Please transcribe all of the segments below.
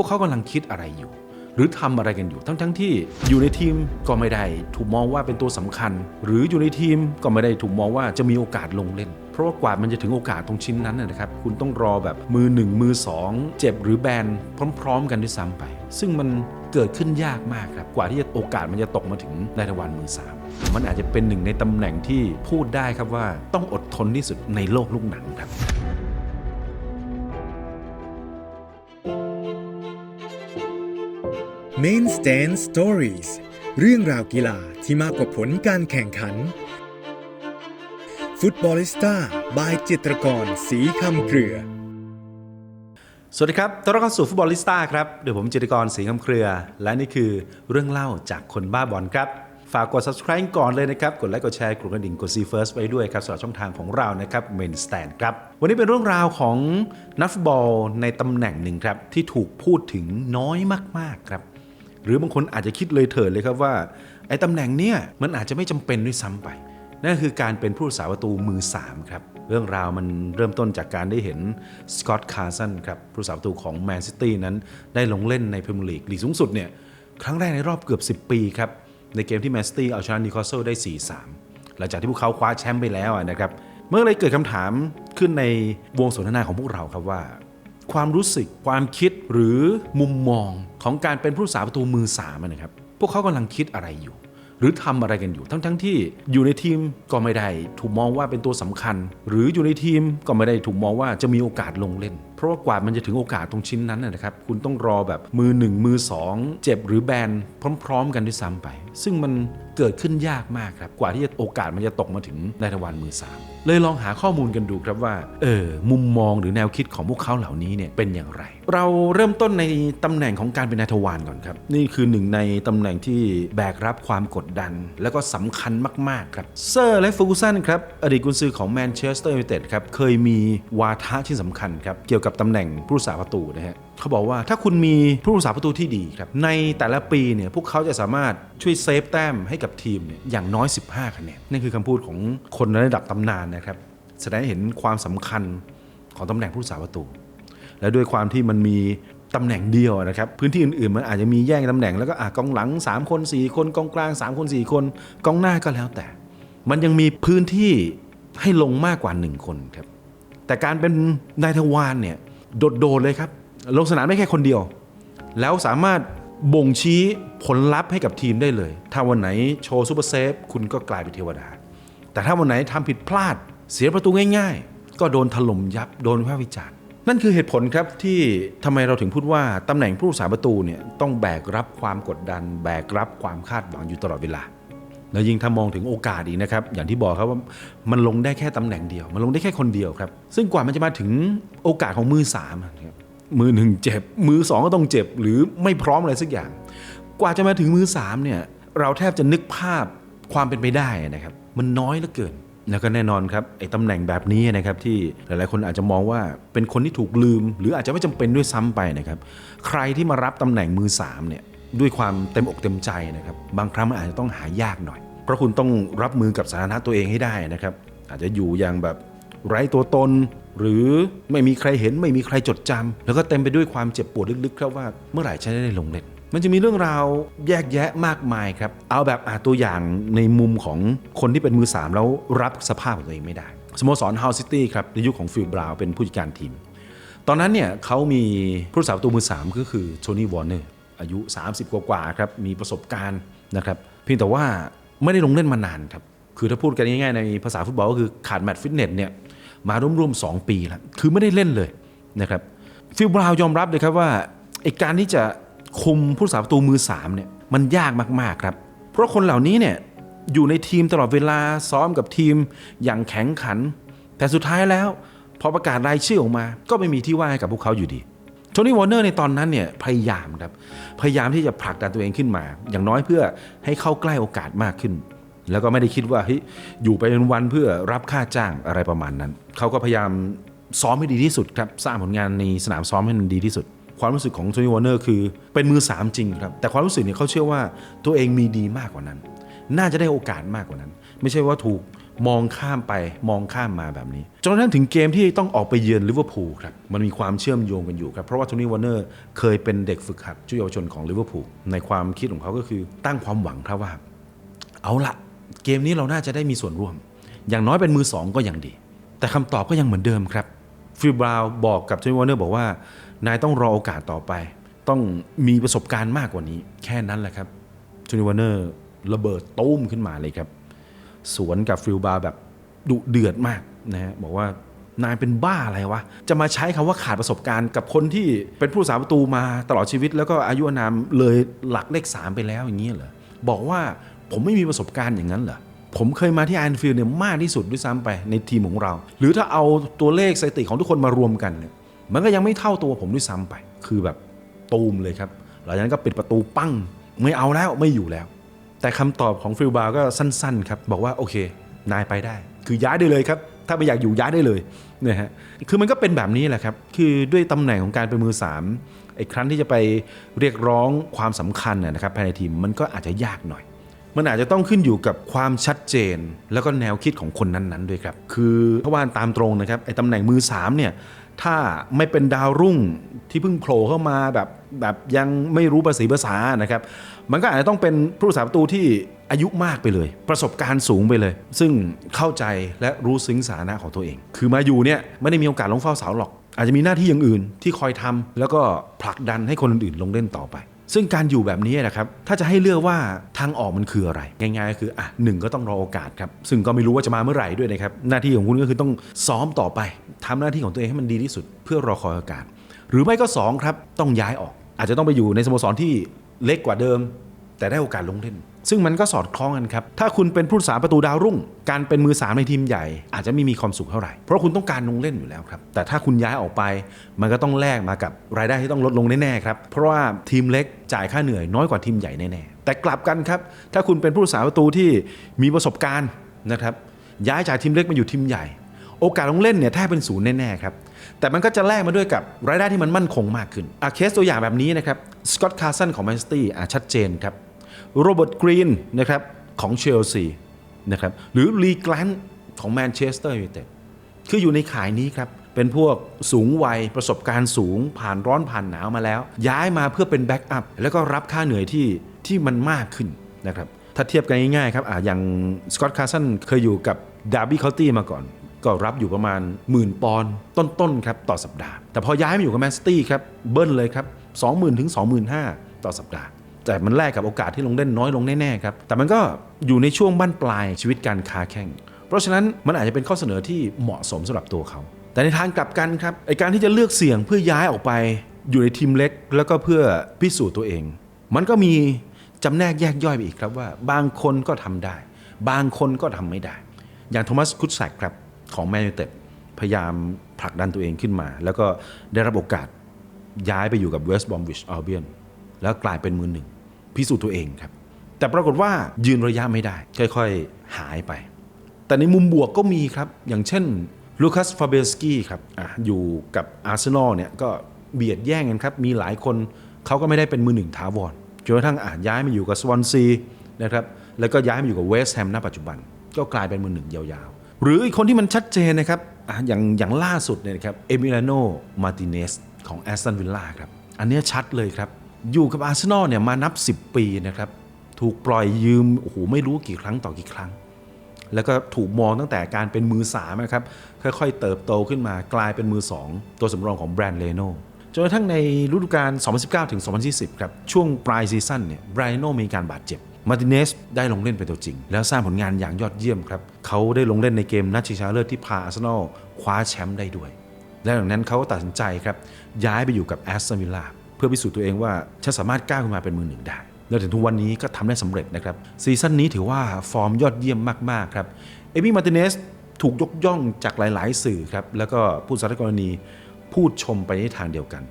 วกเขากำลังคิดอะไรอยู่ หรือทำอะไรกันอยู่ทั้งๆทที่อยู่ในทีมก็ไม่ได้ถูกมองว่าเป็นตัวสำคัญ หรืออยู่ในทีมก็ไม่ได้ถูกมองว่าจะมีโอกาสลงเล่น เพราะว่ากว่ามันจะถึงโอกาสตรงชิ้นนั้นนะครับคุณต้องรอแบบมือหนึ่งมือสองเจ็บหรือแบนพร้อม ๆ กันด้วยซ้ำไป ซึ่งมันเกิดขึ้นยากมากครับ กว่าที่จะโอกาสมันจะตกมาถึงในายทวันมือสามมันอาจจะเป็นหนึ่งในตำแหน่งที่พูดได้ครับว่าต้องอดทนที่สุดในโลกลูกหนังครับ Main Stand Stories เรื่องราวกีฬาที่มากกว่าผลการแข่งขัน ฟุตบอลิสต้าบายจิตรกรสีคำเครือ สวัสดีครับต้อนรับเข้าสู่ฟุตบอลลิสต้าครับ เดี๋ยวผมจิตรกรศรีคำเครือ และนี่คือเรื่องเล่าจากคนบ้าบอลครับ ฝากกด subscribe ก่อนเลยนะครับ กดไลค์ กดแชร์ กดกระดิ่ง กด see first ไว้ด้วยครับสำหรับช่องทางของเรานะครับ main stand ครับ วันนี้เป็นเรื่องราวของนักฟุตบอลในตำแหน่งหนึ่งครับที่ถูกพูดถึงน้อยมากๆครับ หรือบางคนอาจจะคิดเลยเถิดเลยครับว่าไอ้ตำแหน่งเนี้ยมันอาจจะไม่จำเป็นด้วยซ้ำไป นั่นคือการเป็นผู้รักษาประตูมือ 3 ครับ เรื่องราวมันเริ่มต้นจากการได้เห็นสกอตคาร์สันครับผู้รักษาประตูของแมนซิตี้นั้นได้ลงเล่นในพรีเมียร์ลีกลีกสูงสุดเนี่ยครั้งแรกในรอบเกือบ 10 ปีครับในเกมที่แมนซิตี้เอาชนะนิวคาสเซิลได้ 4-3 หลังจากที่พวกเขาคว้าแชมป์ไปแล้วนะครับเมื่อเลยเกิดคำถามขึ้นในวงสนทนาของพวกเราครับว่า ความรู้สึกความคิดหรือมุมมองของการเป็นผู้สาประตูมือสามนะครับพวกเขากำลังคิดอะไรอยู่ หรือทำอะไรกันอยู่ทั้งๆทที่อยู่ในทีมก็ไม่ได้ถูกมองว่าเป็นตัวสำคัญ หรืออยู่ในทีมก็ไม่ได้ถูกมองว่าจะมีโอกาสลงเล่น เพราะว่ากว่ามันจะถึงโอกาสตรงชิ้นนั้นนะครับ คุณต้องรอแบบมือหนึ่งมือสองเจ็บหรือแบนพร้อม ๆ กันด้วยซ้ำไป ซึ่งมันเกิดขึ้นยากมากครับกว่าที่จะโอกาสมันจะตกมาถึงนายทวารมือสามเลยลองหาข้อมูลกันดูครับว่าเออมุมมองหรือแนวคิดของพวกเขาเหล่านี้เนี่ยเป็นอย่างไร เราเริ่มต้นในตำแหน่งของการเป็นนายทวารก่อนครับ นี่คือหนึ่งในตำแหน่งที่แบกรับความกดดัน แล้วก็สำคัญมากๆครับเซอร์และฟูกูสันครับอดีตกุนซือของแมนเชสเตอร์ยูไนเต็ดครับเคยมีวาทะที่สำคัญครับเกี่ยวกับตำแหน่งผู้รักษาประตูนะฮะเขาบอกว่าถ้าคุณมีผู้รักษาประตูที่ดีครับในแต่ละปีเนี่ยพวกเขาจะสามารถช่วยเซฟแต้มให้กับทีมเนี่ยอย่างน้อย 15คะแนนนั่นคือคำพูดของคนในระดับตำนานนะครับแสดงให้เห็นความสำคัญของตำแหน่งผู้รักษาประตู และด้วยความที่มันมีตำแหน่งเดียวนะครับพื้นที่อื่นๆ มันอาจจะมีแย่งตำแหน่งแล้วก็อะกองหลัง 3 คน 4 คนกองกลาง 3 คน 4 คนกองหน้าก็แล้วแต่ มันยังมีพื้นที่ให้ลงมากกว่า 1 คนครับ แต่การเป็นนายทวารเนี่ยโดดๆเลยครับลงสนามได้แค่คนเดียว แล้วสามารถบ่งชี้ผลลัพธ์ให้กับทีมได้เลย ถ้าวันไหนโชว์ซูเปอร์เซฟคุณก็กลายเป็นเทวดา แต่ถ้าวันไหนทำผิดพลาด เสียประตูง่าย ๆ ก็โดนถล่มยับโดนวิพากษ์วิจารณ์ นั่นคือเหตุผลครับที่ทำไมเราถึงพูดว่าตำแหน่งผู้รักษาประตูเนี่ยต้องแบกรับความกดดัน แบกรับความคาดหวังอยู่ตลอดเวลา แล้วยิ่งถ้ามองถึงโอกาสอีกนะครับ อย่างที่บอกครับว่ามันลงได้แค่ตำแหน่งเดียว มันลงได้แค่คนเดียวครับ ซึ่งกว่ามันจะมาถึงโอกาสของมือสามครับมือหนึ่งเจ็บ มือสองก็ต้องเจ็บ หรือไม่พร้อมอะไรสักอย่าง กว่าจะมาถึงมือสามเนี่ยเราแทบจะนึกภาพความเป็นไปได้นะครับ มันน้อยเหลือเกินแล้วก็แน่นอนครับไอ้ตำแหน่งแบบนี้นะครับที่หลายๆ คนอาจจะมองว่าเป็นคนที่ถูกลืม หรืออาจจะไม่จำเป็นด้วยซ้ำไปนะครับ ใครที่มารับตำแหน่งมือสามเนี่ย ด้วยความเต็มอกเต็มใจนะครับ บางครั้งมันอาจจะต้องหายากหน่อย เพราะคุณต้องรับมือกับสถานะตัวเองให้ได้นะครับ อาจจะอยู่อย่างแบบไร้ตัวตน หรือไม่มีใครเห็นไม่มีใครจดจำแล้วก็เต็มไปด้วยความเจ็บปวดลึกๆครับว่าเมื่อไหร่ฉันจะได้ลงเล่นมันจะมีเรื่องราวแยกแยะมากมายครับ เอาแบบอาตัวอย่างในมุมของคนที่เป็นมือสามแล้วรับสภาพของตัวเองไม่ได้ สโมสรฮาวซิตี้ครับในยุคของฟิลบราวเป็นผู้จัดการทีม ตอนนั้นเนี่ยเขามีผู้รักษาประตูมือสามก็คือโทนี่วอร์เนอร์ อายุ 30 กว่าๆครับมีประสบการณ์นะครับเพียงแต่ว่าไม่ได้ลงเล่นมานานครับคือถ้าพูดกันง่ายๆในภาษาฟุตบอลก็คือขาดแมตช์ฟิตเนสเนี่ยมาร่วมๆ2ปีแล้วคือไม่ได้เล่นเลยนะครับฟิลบราวยอมรับเลยครับว่าไอการที่จะคุมผู้รักษาประตูมือสามเนี่ยมันยากมากๆครับ เพราะคนเหล่านี้เนี่ยอยู่ในทีมตลอดเวลาซ้อมกับทีมอย่างแข็งขัน แต่สุดท้ายแล้ว พอประกาศรายชื่อออกมา ก็ไม่มีที่ว่างให้กับพวกเขาอยู่ดี โทนี่วอร์เนอร์ในตอนนั้นเนี่ยพยายามครับ พยายามที่จะผลักดันตัวเองขึ้นมา อย่างน้อยเพื่อให้เข้าใกล้โอกาสมากขึ้น แล้วก็ไม่ได้คิดว่าเฮ้ยอยู่ไปวันๆเพื่อรับค่าจ้างอะไรประมาณนั้น เขาก็พยายามซ้อมให้ดีที่สุดครับ สร้างผลงานในสนามซ้อมให้มันดีที่สุด ความรู้สึกของโทนี่วอร์เนอร์คือเป็นมือสามจริงครับ แต่ความรู้สึกเนี่ยเขาเชื่อว่าตัวเองมีดีมากกว่านั้น น่าจะได้โอกาสมากกว่านั้น ไม่ใช่ว่าถูกมองข้ามไปมองข้ามมาแบบนี้ จนกระทั่งถึงเกมที่ต้องออกไปเยือนลิเวอร์พูลครับมันมีความเชื่อมโยงกันอยู่ครับ เพราะว่าโทนี่วอร์เนอร์เคยเป็นเด็กฝึกหัดชุดเยาวชนของลิเวอร์พูลในความคิดของเขาก็คือตั้งความหวังครับว่า เอาละเกมนี้เราน่าจะได้มีส่วนร่วม อย่างน้อยเป็นมือสองก็ยังดี แต่คำตอบก็ยังเหมือนเดิมครับฟิลบราวน์บอกกับโทนี่วอร์เนอร์บอกว่านายต้องรอโอกาสต่อไป ต้องมีประสบการณ์มากกว่านี้ แค่นั้นแหละครับโทนี่วอร์เนอร์ระเบิดตุ้มขึ้นมาเลยครับ สวนกับฟิลบาวน์แบบดุเดือดมากนะฮะบอกว่านายเป็นบ้าอะไรวะ จะมาใช้คำว่าขาดประสบการณ์กับคนที่เป็นผู้สาประตูมาตลอดชีวิต แล้วก็อายุนามเลยหลักเลขสามไปแล้วอย่างนี้เหรอ บอกว่าผมไม่มีประสบการณ์อย่างนั้นเหรอ ผมเคยมาที่แอนฟิลด์เนี่ยมากที่สุดด้วยซ้ำไปในทีมของเรา หรือถ้าเอาตัวเลขสถิติของทุกคนมารวมกันเนี่ยมันก็ยังไม่เท่าตัวผมด้วยซ้ำไป คือแบบตูมเลยครับ หลังจากนั้นก็ปิดประตูปั้ง ไม่เอาแล้วไม่อยู่แล้ว แต่คำตอบของฟิลบาร์ก็สั้นๆครับบอกว่าโอเค นายไปได้ คือย้ายได้เลยครับ ถ้าไม่อยากอยู่ย้ายได้เลยเนี่ยฮะคือมันก็เป็นแบบนี้แหละครับ คือด้วยตำแหน่งของการเป็นมือสามไอ้ครั้นที่จะไปเรียกร้องความสำคัญนะครับภายในทีมมันก็อาจจะยากหน่อย มันอาจจะต้องขึ้นอยู่กับความชัดเจน แล้วก็แนวคิดของคนนั้นๆด้วยครับ คือถ้าว่าตามตรงนะครับไอ้ตำแหน่งมือสามเนี่ยถ้าไม่เป็นดาวรุ่งที่เพิ่งโผล่เข้ามาแบบแบบยังไม่รู้ภาษีภาษานะครับ มันก็อาจจะต้องเป็นผู้รักษาประตูที่อายุมากไปเลย ประสบการณ์สูงไปเลย ซึ่งเข้าใจและรู้ซึ้งสาระของตัวเอง คือมาอยู่เนี่ยไม่ได้มีโอกาสลงเฝ้าเสาหรอก อาจจะมีหน้าที่อย่างอื่นที่คอยทำแล้วก็ผลักดันให้คนอื่นๆลงเล่นต่อไป ซึ่งการอยู่แบบนี้นะครับ ถ้าจะให้เลือกว่าทางออกมันคืออะไร ง่ายๆก็คืออะหนึ่งก็ต้องรอโอกาสครับ ซึ่งก็ไม่รู้ว่าจะมาเมื่อไหร่ด้วยนะครับ หน้าที่ของคุณก็คือต้องซ้อมต่อไปทำหน้าที่ของตัวเองให้มันดีที่สุด เพื่อรอคอยโอกาส หรือไม่ก็สองครับต้องย้ายออก อาจจะต้องไปอยู่ในสโมสรที่เล็กกว่าเดิม แต่ได้โอกาสลงเล่น ซึ่งมันก็สอดคล้องกันครับ ถ้าคุณเป็นผู้รักษาประตูดาวรุ่ง การเป็นมือสามในทีมใหญ่ อาจจะไม่มีความสุขเท่าไหร่ เพราะคุณต้องการลงเล่นอยู่แล้วครับ แต่ถ้าคุณย้ายออกไป มันก็ต้องแลกมากับรายได้ที่ต้องลดลงแน่ๆครับ เพราะว่าทีมเล็กจ่ายค่าเหนื่อยน้อยกว่าทีมใหญ่แน่ๆ แต่กลับกันครับ ถ้าคุณเป็นผู้รักษาประตูที่มีประสบการณ์นะครับ ย้ายจากทีมเล็กมาอยู่ทีมใหญ่ โอกาสลงเล่นเนี่ยแทบเป็นศูนย์แน่ๆครับ แต่มันก็จะแลกมาด้วยกับรายได้ที่มันมั่นคงมากขึ้นอะเคสตัวอย่างแบบนี้นะครับ สกอตต์คาร์สันของแมนซิตี้อะชัดเจนครับ โรเบิร์ตกรีนนะครับของเชลซีนะครับหรือลีแกลนของแมนเชสเตอร์ยูไนเต็ดคืออยู่ในขายนี้ครับ เป็นพวกสูงวัยประสบการณ์สูงผ่านร้อนผ่านหนาวมาแล้ว ย้ายมาเพื่อเป็นแบ็กอัพแล้วก็รับค่าเหนื่อยที่ที่มันมากขึ้นนะครับถ้าเทียบกันง่ายๆครับออย่างสกอตคาร์สันเคยอยู่กับดาร์บี้เคาน์ตี้มาก่อน ก็รับอยู่ประมาณหมื่นปอนด์ต้นๆครับต่อสัปดาห์ แต่พอย้ายมาอยู่กับแมนซิตี้ครับเบิ้ลเลยครับ20,000ถึง25,000 ต่อสัปดาห์ แต่มันแลกกับโอกาสที่ลงเล่นน้อยลงแน่ๆครับ แต่มันก็อยู่ในช่วงบั้นปลายชีวิตการค้าแข่ง เพราะฉะนั้นมันอาจจะเป็นข้อเสนอที่เหมาะสมสำหรับตัวเขา แต่ในทางกลับกันครับไอการที่จะเลือกเสี่ยงเพื่อย้ายออกไป อยู่ในทีมเล็ก แล้วก็เพื่อพิสูจน์ตัวเอง มันก็มีจำแนกแยกย่อยไปอีกครับว่า บางคนก็ทำได้ บางคนก็ทำไม่ได้ อย่างโทมัสคุตแซกครับของแมนยูเต็ดพยายามผลักดันตัวเองขึ้นมา แล้วก็ได้รับโอกาสย้ายไปอยู่กับเวสต์บอมวิชอัลเบียน แล้วกลายเป็นมือหนึ่ง พิสูจน์ตัวเองครับ แต่ปรากฏว่ายืนระยะไม่ได้ ค่อยๆ หายไป แต่ในมุมบวกก็มีครับ อย่างเช่นลูคัสฟาเบสกี้ครับออยู่กับอาร์เซนอลเนี่ยก็เบียดแย่งกันครับ มีหลายคนเขาก็ไม่ได้เป็นมือหนึ่งถาวรจนกระทั่งอาจย้ายมาอยู่กับสวอนซีนะครับแล้วก็ย้ายมาอยู่กับเวสต์แฮมณปัจจุบัน ก็กลายเป็นมือหนึ่งยาวๆ หรืออีกคนที่มันชัดเจนนะครับอย่างอย่างล่าสุดเนี่ยนะครับเอมิลาโนมาติเนสของแอสตันวิลล่าครับ อันเนี้ยชัดเลยครับ อยู่กับอาร์เซนอลเนี่ยมานับ 10 ปีนะครับ ถูกปล่อยยืมโอ้โหไม่รู้กี่ครั้งต่อกี่ครั้ง แล้วก็ถูกมองตั้งแต่การเป็นมือสามนะครับ ค่อยๆ เติบโตขึ้นมากลายเป็นมือ 2 ตัวสำรองของแบรนด์เลโนจนกระทั่งในฤดูกาล 2019 ถึง 2020 ครับ ช่วงปลายซีซั่นเนี่ยแบรโนมีการบาดเจ็บมาติเนสได้ลงเล่นเป็นตัวจริง แล้วสร้างผลงานอย่างยอดเยี่ยมครับ เขาได้ลงเล่นในเกมนัดชิงชนะเลิศที่พาอาร์เซนอลคว้าแชมป์ได้ด้วย และหลังนั้นเขาก็ตัดสินใจครับ ย้ายไปอยู่กับแอสตันวิลล่า พื่อพิสูจน์ตัวเองว่าฉันสามารถก้าวขึ้นมาเป็นมือหนึ่งได้ แล้วถึงทุกวันนี้ก็ทำได้สำเร็จนะครับซีซั่นนี้ถือว่าฟอร์มยอดเยี่ยมมากๆครับเอมี่มาร์ติเนสถูกยกย่องจากหลาย ๆ สื่อครับแล้วก็ผู้สารกรณีพูดชมไปในทางเดียวกัน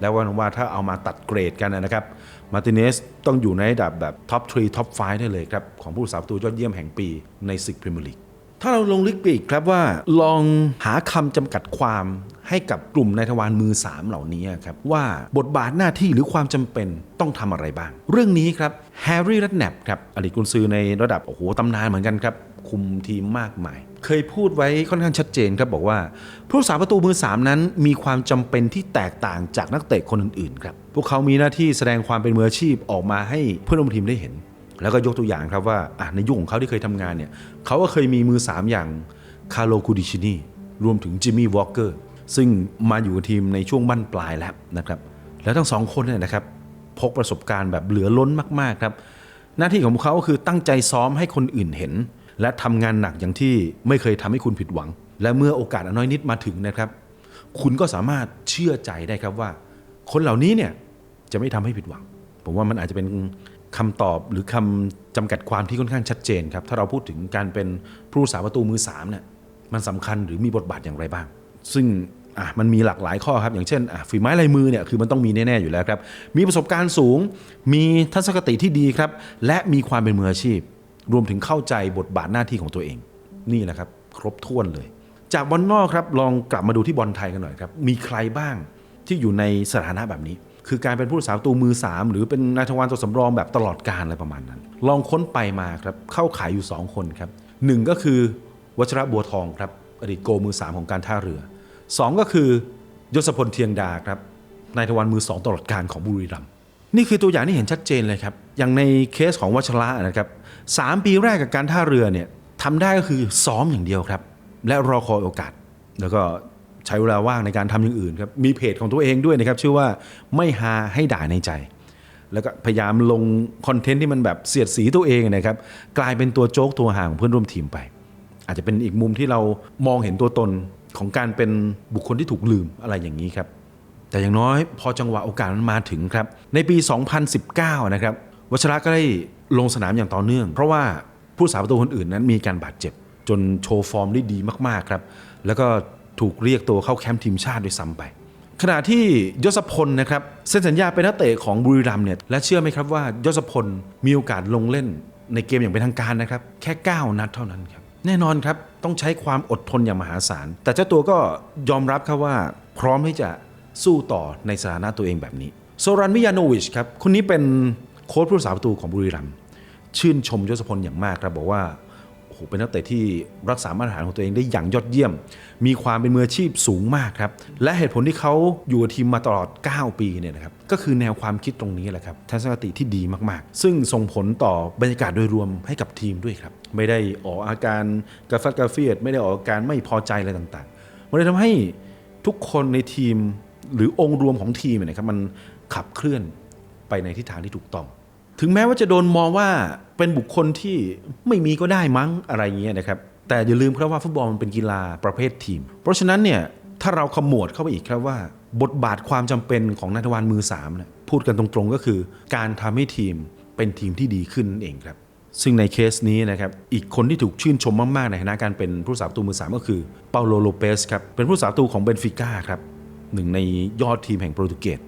แล้วว่าว่าถ้าเอามาตัดเกรดกันนะครับมาร์ติเนสต้องอยู่ในระดับแบบท็อป3ท็อป5ได้เลยครับของผู้สาประตูยอดเยี่ยมแห่งปีในศึกพรีเมียร์ลีก ถ้าเราลงลึกไปอีกครับว่า ลองหาคำจำกัดความให้กับกลุ่มนายทวารมือ 3 เหล่านี้ครับ ว่าบทบาทหน้าที่หรือความจำเป็นต้องทำอะไรบ้าง เรื่องนี้ครับแฮร์รี่รัตแนปครับอดีตกุนซือในระดับโอ้โหตำนานเหมือนกันครับ คุมทีมมากมาย เคยพูดไว้ค่อนข้างชัดเจนครับบอกว่า ผู้รักษาประตูมือ 3 นั้น มีความจำเป็นที่แตกต่างจากนักเตะคนอื่นๆครับพวกเขามีหน้าที่แสดงความเป็นมืออาชีพออกมาให้เพื่อนร่วมทีมได้เห็น แล้วก็ยกตัวอย่างครับว่าในยุคของเขาที่เคยทำงานเนี่ยเขาก็เคยมีมือ 3 อย่างคาร์โลคูดิชินีรวมถึงจิมมี่วอลเกอร์ซึ่งมาอยู่กับทีมในช่วงบั้นปลายแล้วนะครับแล้วทั้งสองคนเนี่ยนะครับพกประสบการณ์แบบเหลือล้นมากๆครับหน้าที่ของพวกเขาก็คือตั้งใจซ้อมให้คนอื่นเห็น และทำงานหนักอย่างที่ไม่เคยทำให้คุณผิดหวัง และเมื่อโอกาสอนน้อยนิดมาถึงนะครับ คุณก็สามารถเชื่อใจได้ครับว่า คนเหล่านี้เนี่ยจะไม่ทำให้ผิดหวัง ผมว่ามันอาจจะเป็น คำตอบหรือคำจำกัดความที่ค่อนข้างชัดเจนครับ ถ้าเราพูดถึงการเป็นผู้รักษาประตูมือสามเนี่ยมันสำคัญหรือมีบทบาทอย่างไรบ้าง ซึ่งมันมีหลากหลายข้อครับ อย่างเช่นฝีไม้ลายมือเนี่ยคือมันต้องมีแน่ ๆ อยู่แล้วครับ มีประสบการณ์สูง มีทัศนคติที่ดีครับ และมีความเป็นมืออาชีพ รวมถึงเข้าใจบทบาทหน้าที่ของตัวเอง นี่แหละครับ ครบถ้วนเลย จากบอลนอกครับลองกลับมาดูที่บอลไทยกันหน่อยครับมีใครบ้างที่อยู่ในสถานะแบบนี้ คือการเป็นผู้รักษาประตูมือ 3 หรือเป็นนายทวารตัวสำรองแบบตลอดการอะไรประมาณนั้น ลองค้นไปมาครับเข้าขายอยู่ 2 คนครับหนึ่งก็คือวัชระบัวทองครับอดีตโกมือ 3 ของการท่าเรือ 2 ก็คือยศพลเทียงดาครับนายทวารมือ 2 ตลอดการของบุรีรัมย์นี่คือตัวอย่างที่เห็นชัดเจนเลยครับ อย่างในเคสของวัชระนะครับสามปีแรกกับการท่าเรือเนี่ยทำได้ก็คือซ้อมอย่างเดียวครับ และรอคอยโอกาส แล้วก็ ใช้เวลาว่างในการทำอย่างอื่นครับมีเพจของตัวเองด้วยนะครับชื่อว่าไม่หาให้ด่าในใจ แล้วก็พยายามลงคอนเทนต์ที่มันแบบเสียดสีตัวเองนะครับกลายเป็นตัวโจ๊กตัวห่างของเพื่อนร่วมทีมไป อาจจะเป็นอีกมุมที่เรามองเห็นตัวตนของการเป็นบุคคลที่ถูกลืมอะไรอย่างนี้ครับแต่อย่างน้อยพอจังหวะโอกาสมันมาถึงครับ ในปี 2019 นะครับวัชระก็ได้ลงสนามอย่างต่อเนื่อง เพราะว่าผู้สาประตูคนอื่นนั้นมีการบาดเจ็บ จนโชว์ฟอร์มได้ดีมากๆครับ แล้วก็ ถูกเรียกตัวเข้าแคมป์ทีมชาติด้วยซ้ำไป ขณะที่ยศพลนะครับเซ็นสัญญาเป็นนักเตะของบุรีรัมย์เนี่ยและเชื่อไหมครับว่ายศพลมีโอกาสลงเล่นในเกมอย่างเป็นทางการนะครับแค่ 9 นัดเท่านั้นครับแน่นอนครับต้องใช้ความอดทนอย่างมหาศาล แต่เจ้าตัวก็ยอมรับครับว่า พร้อมที่จะสู้ต่อในสถานะตัวเองแบบนี้โซรันมิยาโนวิชครับคนนี้เป็นโค้ชผู้รักษาประตูของบุรีรัมย์ชื่นชมยศพลอย่างมากครับบอกว่า หเป็นนักเตะที่รักษามาตรฐานของตัวเองได้อย่างยอดเยี่ยม มีความเป็นมืออาชีพสูงมากครับ และเหตุผลที่เขาอยู่กับทีมมาตลอด 9 ปีเนี่ยนะครับ ก็คือแนวความคิดตรงนี้แหละครับ ทัศนคติที่ดีมากๆ ซึ่งส่งผลต่อบรรยากาศโดยรวมให้กับทีมด้วยครับ ไม่ได้ออกอาการกระฟัดกระเฟียด ไม่ได้ออกอาการไม่พอใจอะไรต่างๆ มันเลยทำให้ทุกคนในทีมหรือองค์รวมของทีมเนี่ยครับมันขับเคลื่อนไปในทิศทางที่ถูกต้อง ถึงแม้ว่าจะโดนมองว่าเป็นบุคคลที่ไม่มีก็ได้มั้งอะไรเงี้ยนะครับ แต่อย่าลืมครับว่าฟุตบอลมันเป็นกีฬาประเภททีม เพราะฉะนั้นเนี่ยถ้าเราขมวดเข้าไปอีกครับว่า บทบาทความจำเป็นของนักวานมือ3เนี่ยพูดกันตรงๆก็คือ การทำให้ทีมเป็นทีมที่ดีขึ้นนั่นเองครับ ซึ่งในเคสนี้นะครับอีกคนที่ถูกชื่นชมมากๆในฐานะการเป็นผู้สาประตูมือสามก็คือเปาโลโลเปสครับเป็นผู้สาประตูของเบนฟิก้าครับหนึ่งในยอดทีมแห่งโปรตุเกส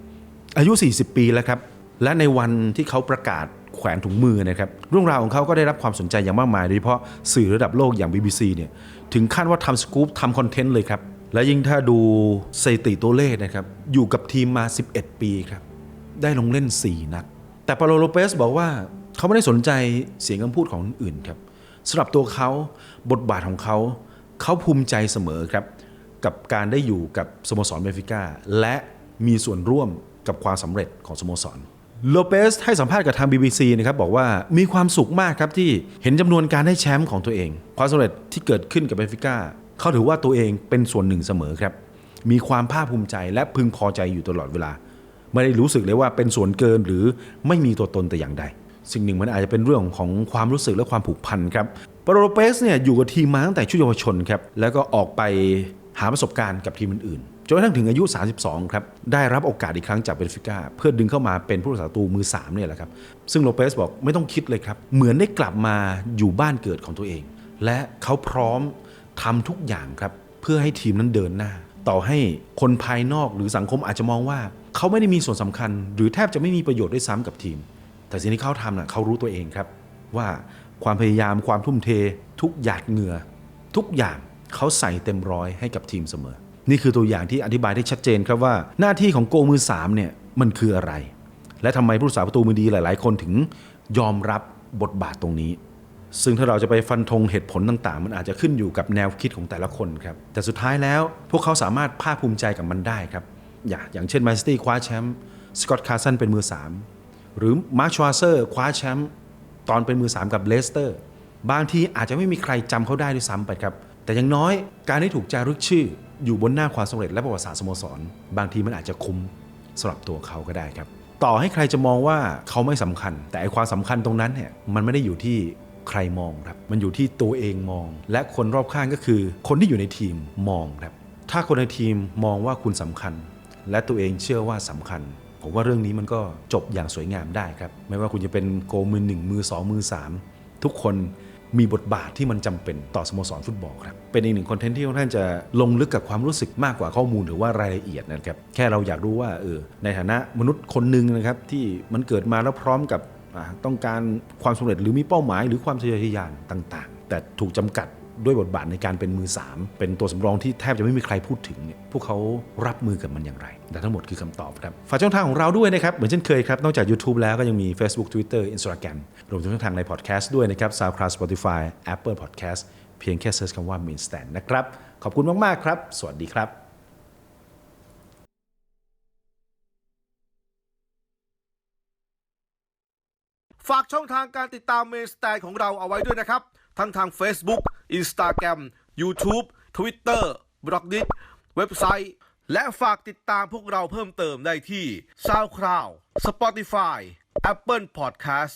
อายุ 40 ปีแล้วครับ และในวันที่เขาประกาศแขวนถุงมือนะครับเรื่องราวของเขาก็ได้รับความสนใจอย่างมากมายโดยเฉพาะสื่อระดับโลกอย่าง BBC เนี่ยถึงขั้นว่าทำสกู๊ปทำคอนเทนต์เลยครับและยิ่งถ้าดูสถิติตัวเลขนะครับอยู่กับทีมมา 11 ปีครับได้ลงเล่น 4 นัดแต่ปาโลโลเปสบอกว่าเขาไม่ได้สนใจเสียงคำพูดของคนอื่นครับสำหรับตัวเขาบทบาทของเขา เขาภูมิใจเสมอครับ กับการได้อยู่กับสโมสรเบฟิก้าและมีส่วนร่วมกับความสำเร็จของสโมสร โลเปสให้สัมภาษณ์กับทาง BBC นะครับบอกว่ามีความสุขมากครับที่เห็นจำนวนการได้แชมป์ของตัวเอง ความสำเร็จที่เกิดขึ้นกับเบนฟิก้าเขาถือว่าตัวเองเป็นส่วนหนึ่งเสมอครับ มีความภาคภูมิใจและพึงพอใจอยู่ตลอดเวลา ไม่ได้รู้สึกเลยว่าเป็นส่วนเกินหรือไม่มีตัวตนแต่อย่างใด สิ่งหนึ่งมันอาจจะเป็นเรื่องของความรู้สึกและความผูกพันครับปโลเปสเนี่ยอยู่กับทีมมาตั้งแต่ชุดเยาวชนครับแล้วก็ออกไปหาประสบการณ์กับทีมอื่น จนกระทั่งถึงอายุ 32 ครับ ได้รับโอกาสอีกครั้งจากเบนฟิก้าเพื่อดึงเข้ามาเป็นผู้รักษาตูมือ 3 เนี่ยแหละครับ ซึ่งโลเปสบอกไม่ต้องคิดเลยครับ เหมือนได้กลับมาอยู่บ้านเกิดของตัวเอง และเขาพร้อมทำทุกอย่างครับ เพื่อให้ทีมนั้นเดินหน้า ต่อให้คนภายนอกหรือสังคมอาจจะมองว่า เขาไม่ได้มีส่วนสำคัญ หรือแทบจะไม่มีประโยชน์ด้วยซ้ำกับทีม แต่สิ่งที่เขาทำน่ะเขารู้ตัวเองครับ ว่าความพยายามความทุ่มเท ทุกหยาดเหงื่อ ทุกอย่างเขาใส่เต็มร้อยให้กับทีมเสมอ นี่คือตัวอย่างที่อธิบายได้ชัดเจนครับว่า หน้าที่ของโกมือ3เนี่ยมันคืออะไร และทำไมผู้รักษาประตูมือดีหลาย ๆ คนถึงยอมรับบทบาทตรงนี้ ซึ่งถ้าเราจะไปฟันธงเหตุผลต่าง ๆ มันอาจจะขึ้นอยู่กับแนวคิดของแต่ละคนครับแต่สุดท้ายแล้วพวกเขาสามารถภาคภูมิใจกับมันได้ครับอย่าอย่างเช่นแมนซิตี้คว้าแชมป์สกอตคาร์สันเป็นมือ 3 หรือมาร์ชวาเซอร์คว้าแชมป์ตอนเป็นมือ 3 กับเลสเตอร์บางทีอาจจะไม่มีใครจำเขาได้ด้วยซ้ำไปครับแต่อยังน้อยการที่ถูกจารึกชื่อ อยู่บนหน้าความสำเร็จและประวัติศาสตร์สโมสร บางทีมันอาจจะคุ้มสำหรับตัวเขาก็ได้ครับ ต่อให้ใครจะมองว่าเขาไม่สำคัญ แต่ไอความสำคัญตรงนั้นเนี่ยมันไม่ได้อยู่ที่ใครมองครับ มันอยู่ที่ตัวเองมอง และคนรอบข้างก็คือ คนที่อยู่ในทีมมองครับ ถ้าคนในทีมมองว่าคุณสำคัญ และตัวเองเชื่อว่าสำคัญ ผมว่าเรื่องนี้มันก็จบอย่างสวยงามได้ครับ ไม่ว่าคุณจะเป็นโกมือหนึ่งมือสองมือสามทุกคน มีบทบาทที่มันจำเป็นต่อสโมสรฟุตบอลครับ เป็นอีกหนึ่งคอนเทนต์ที่ค่อนข้างจะลงลึกกับความรู้สึกมากกว่าข้อมูลหรือว่ารายละเอียดนะครับ แค่เราอยากรู้ว่าเออในฐานะมนุษย์คนหนึ่งนะครับที่มันเกิดมาแล้วพร้อมกับต้องการความสำเร็จหรือมีเป้าหมายหรือความทะเยอทะยานต่าง ๆ แต่ถูกจำกัด ด้วยบทบาทในการเป็นมือ 3 เป็นตัวสำรองที่แทบจะไม่มีใครพูดถึงเนี่ยพวกเขารับมือกับมันอย่างไรแต่ทั้งหมดคือคำตอบครับ ฝากช่องทางของเราด้วยนะครับ เหมือนเช่นเคยครับ นอกจาก YouTube แล้วก็ยังมี Facebook Twitter Instagram รวมถึงช่องทางใน Podcast ด้วยนะครับ SoundCloud Spotify Apple Podcast เพียงแค่เซิร์ชคำว่า Main Stand นะครับ ขอบคุณมาก ๆ ครับ สวัสดีครับฝากช่องทางการติดตามเมนสแตนของเราเอาไว้ด้วยนะครับ ทั้งทาง Facebook Instagram YouTube Twitter b l o g d i t เว็บไซต์ และฝากติดตามพวกเราเพิ่มเติมได้ที่ SoundCloud Spotify Apple Podcast